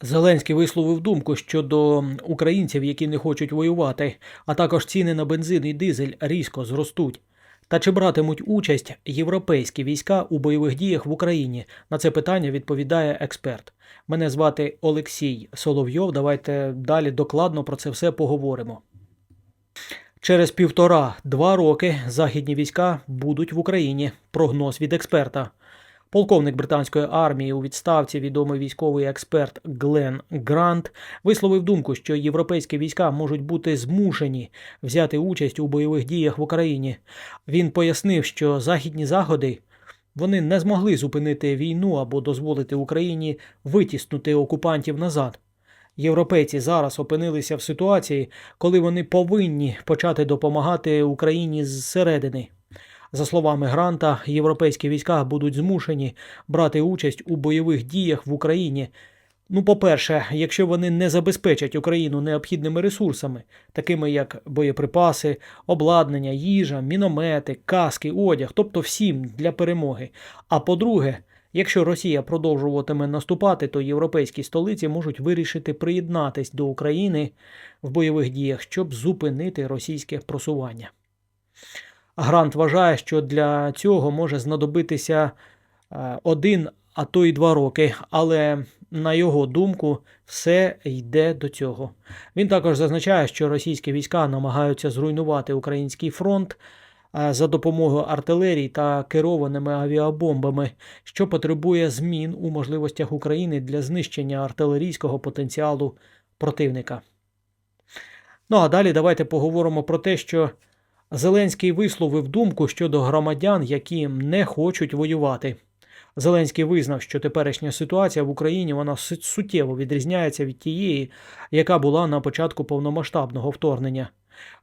Зеленський висловив думку щодо українців, які не хочуть воювати, а також ціни на бензин і дизель різко зростуть. Та чи братимуть участь європейські війська у бойових діях в Україні? На це питання відповідає експерт. Мене звати Олексій Соловйов. Давайте далі докладно про це все поговоримо. Через півтора-два роки західні війська будуть в Україні. Прогноз від експерта. Полковник британської армії у відставці, відомий військовий експерт Глен Грант, висловив думку, що європейські війська можуть бути змушені взяти участь у бойових діях в Україні. Він пояснив, що західні заходи вони не змогли зупинити війну або дозволити Україні витіснути окупантів назад. Європейці зараз опинилися в ситуації, коли вони повинні почати допомагати Україні зсередини. За словами Гранта, європейські війська будуть змушені брати участь у бойових діях в Україні. Ну, по-перше, якщо вони не забезпечать Україну необхідними ресурсами, такими як боєприпаси, обладнання, їжа, міномети, каски, одяг, тобто всім для перемоги. А по-друге, якщо Росія продовжуватиме наступати, то європейські столиці можуть вирішити приєднатись до України в бойових діях, щоб зупинити російське просування. Грант вважає, що для цього може знадобитися е, один, а то й два роки, але на його думку, все йде до цього. Він також зазначає, що російські війська намагаються зруйнувати український фронт е, за допомогою артилерії та керованими авіабомбами, що потребує змін у можливостях України для знищення артилерійського потенціалу противника. Ну а далі давайте поговоримо про те, що Зеленський висловив думку щодо громадян, які не хочуть воювати. Зеленський визнав, що теперішня ситуація в Україні вона суттєво відрізняється від тієї, яка була на початку повномасштабного вторгнення.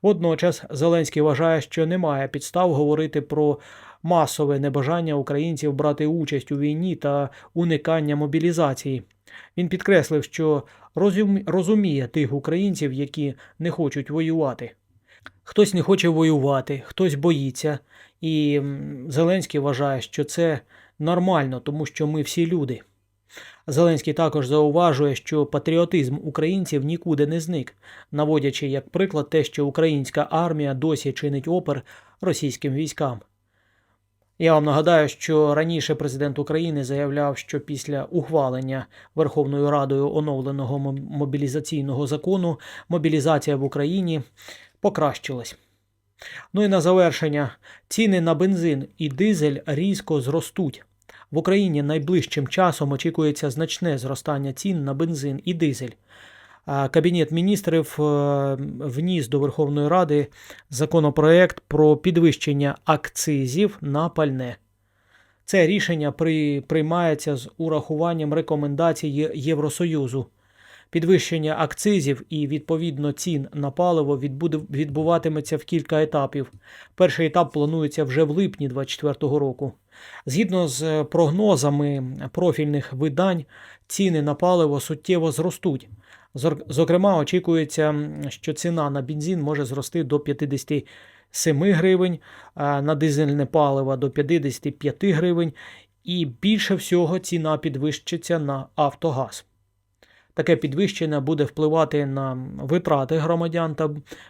Водночас Зеленський вважає, що немає підстав говорити про масове небажання українців брати участь у війні та уникання мобілізації. Він підкреслив, що розум- розуміє тих українців, які не хочуть воювати. Хтось не хоче воювати, хтось боїться. І Зеленський вважає, що це нормально, тому що ми всі люди. Зеленський також зауважує, що патріотизм українців нікуди не зник, наводячи як приклад те, що українська армія досі чинить опір російським військам. Я вам нагадаю, що раніше президент України заявляв, що після ухвалення Верховною Радою оновленого мобілізаційного закону мобілізація в Україні покращилась. Ну і на завершення, ціни на бензин і дизель різко зростуть. В Україні найближчим часом очікується значне зростання цін на бензин і дизель. Кабінет міністрів е, вніс до Верховної Ради законопроект про підвищення акцизів на пальне. Це рішення при, приймається з урахуванням рекомендацій Євросоюзу. Підвищення акцизів і відповідно цін на паливо відбуватиметься в кілька етапів. Перший етап планується вже в липні 2024 року. Згідно з прогнозами профільних видань, ціни на паливо суттєво зростуть. Зокрема, очікується, що ціна на бензин може зрости до 57 гривень, на дизельне паливо до 55 гривень, і більше всього ціна підвищиться на автогаз. Таке підвищення буде впливати на витрати громадян та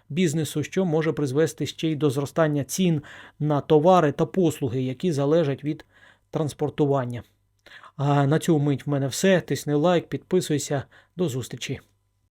бізнесу, що може призвести ще й до зростання цін на товари та послуги, які залежать від транспортування. А на цю мить в мене все. Тисни лайк, підписуйся. До зустрічі.